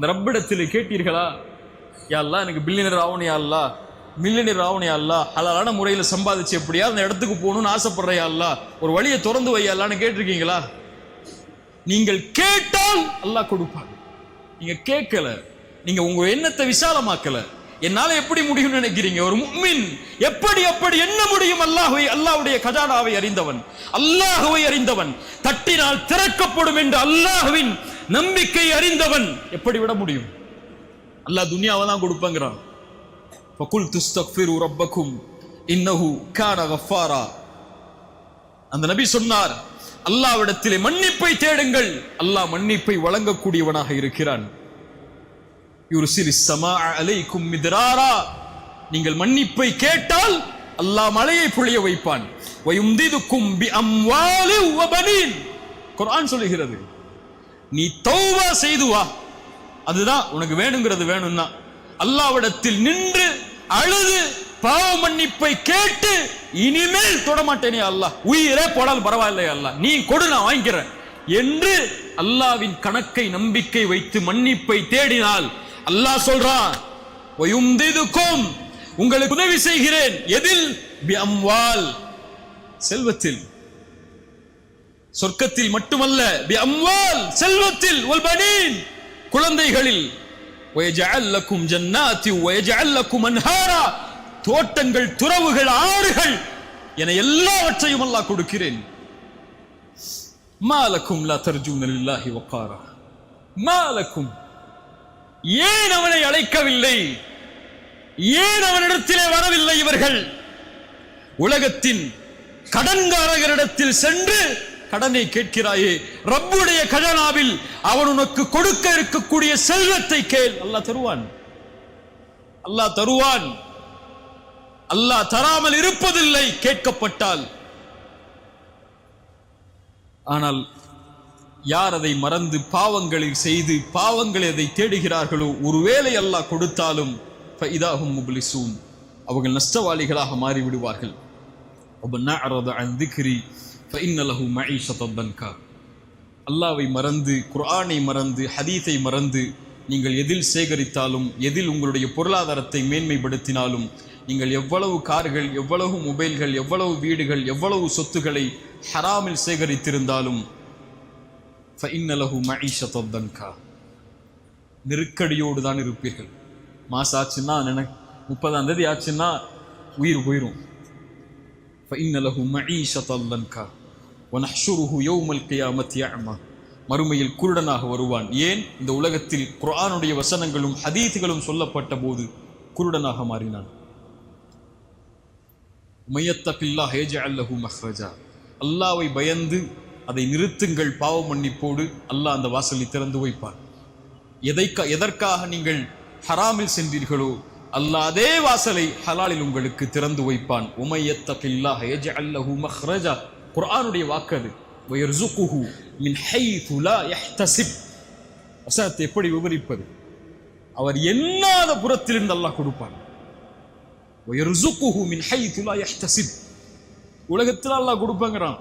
இந்த ரப்பிடத்தில் கேட்டீர்களா? யா அல்லாஹ் எனக்கு பில்லியனர் ஆகணும் யா மில்லியனர் ஆகணும் யா முறையில் சம்பாதிச்சு எப்படியா அந்த இடத்துக்கு போகணும்னு ஆசைப்படுற ஒரு வழியை திறந்து வை கேட்டிருக்கீங்களா? நீங்கள் கேட்டால் அல்லாஹ் கொடுப்பாங்க நீங்க கேட்கல நீங்க உங்க எண்ணத்தை விசாலமாக்கல. என்னால எப்படி முடியும்னு நினைக்கிறீங்க? ஒரு முக்மின் எப்படி எப்படி என்ன முடியும்? அல்லாஹுவை அல்லாஹுடைய கஜானாவை அறிந்தவன். அல்லாஹுவை அறிந்தவன். தட்டினால் திறக்கப்படும் என்று அல்லாஹுவின் நம்பிக்கை அறிந்தவன். எப்படி விட முடியும்? அல்லாஹ் துனியாவை தான் கொடுப்பங்கிறான். ஃபகுல் துஸ்தக்ஃபிரு ரப்பக்கும் இன்னஹு கான கஃபாரா. அந்த நபி சொன்னார் அல்லாவிடத்திலே மன்னிப்பை தேடுங்கள். அல்லாஹ் மன்னிப்பை வழங்கக்கூடியவனாக இருக்கிறான். யுர்சிலி ஸமா அலைக்கும் மித்ராரா. நீங்கள் மன்னிப்பை கேட்டால் அல்லாஹ் மழையை பொழிய வைப்பான். வயும்திதுக்கும் பி அம்வாலி வ பனீன் குர்ஆன் சொல்லுகிறது நீ தௌவா செய்து வா. அதுதான் உனக்கு வேணுங்கிறது வேணும்னா. அல்லாவிடத்தில் நின்று அழுது பாவ மன்னிப்பை கேட்டு இனிமேல் தொடமாட்டேனே அல்லாஹ். உயிரே போடால் பரவாயில்லை அல்லாஹ். நீ கொடு நான் வாங்கிக்கிறேன். என்று அல்லாவின் கணக்கை நம்பிக்கை வைத்து மன்னிப்பை தேடினால் அல்லாஹ் சொல்றான் உங்களுக்கு உதவி செய்கிறேன். எதில்? செல்வத்தில். சொர்க்கத்தில் மட்டுமல்ல அம்வால் செல்வத்தில் குழந்தைகளில் வயஜல்லக்கும் ஜன்னாத்தி வயஜல்லக்கும் அன்ஹாரா. தோட்டங்கள் துறவுகள் ஆறுகள் என எல்லாவற்றையும் அல்லாஹ் கொடுக்கிறேன். மாலக்கும் லா தர்ஜூன் இல்லாஹி மாலக்கும் ஏன் அவனை அழைக்கவில்லை? ஏன் அவனிடத்திலே வரவில்லை இவர்கள்? உலகத்தின் கடன்காரகரிடத்தில் சென்று கடனை கேட்கிறாயே? ரப்புடைய கஜனாவில் அவன் உனக்கு கொடுக்க இருக்கக்கூடிய செல்வத்தை கேள். அல்லாஹ் தருவான். அல்லாஹ் தருவான். அல்லாஹ் தராமல் இருப்பதில்லை கேட்கப்பட்டால். ஆனால் யார் அதை மறந்து பாவங்களில் செய்து பாவங்களை அதை தேடுகிறார்களோ ஒருவேளை அல்லாஹ் கொடுத்தாலும் இதாகும் முபிலிசூன். அவர்கள் நஷ்டவாளிகளாக மாறிவிடுவார்கள். இன்னலஹு மஇஷதன்கா அல்லாவை மறந்து குர்ஆனை மறந்து ஹதீத்தை மறந்து நீங்கள் எதில் சேகரித்தாலும் எதில் உங்களுடைய பொருளாதாரத்தை மேன்மைப்படுத்தினாலும் நீங்கள் எவ்வளவு கார்கள் எவ்வளவு மொபைல்கள் எவ்வளவு வீடுகள் எவ்வளவு சொத்துக்களை ஹராமில் சேகரித்திருந்தாலும் ஃபைன்னலஹு மஇஷதன்கா நெருக்கடியோடு தான் இருப்பீர்கள். மாசம் ஆச்சுன்னா நினை முப்பதாம் தேதி ஆச்சுன்னா உயிர் போயிடும் ஃபைன்னலஹு மஇஷதல்லன்கா ஒனஹ்ஷுருஹு யோமல் கியாமத் யாமா மறுமையில் குருடனாக வருவான். ஏன்? இந்த உலகத்தில் குரானுடைய வசனங்களும் ஹதீத்துகளும் சொல்லப்பட்ட போது குருடனாக மாறினான். மையத்தபில்லா ஹேஜ அல்லஹு மஹ்ரஜா. அல்லாவை பயந்து அதை நிறுத்துங்கள் பாவ மன்னிப்போடு அல்லாஹ் அந்த வாசலை திறந்து வைப்பார் எதைக்க எதற்காக நீங்கள் ஹராமில் சென்றீர்களோ அல்லாஹ் அதே வாசலை ஹலாலில் உங்களுக்கு திறந்து வைப்பான். உமையத்த உமையத்தபில்லா ஹேஜ அல்லஹு மஹ்ரஜா. குர்ஆனுடைய வாக்கு அது. வயர்சுகுஹு மின் ஹைது லா யஹ்தசிப். வசனத்தை எப்படி விவரிப்பது? அவர் எண்ணாத புறத்திலிருந்து அல்லாஹ் கொடுப்பான். வயர்சுகுஹு மின் ஹைது லா யஹ்தசிப். உலகத்தில் அல்லாஹ் கொடுப்பாங்கிறான்.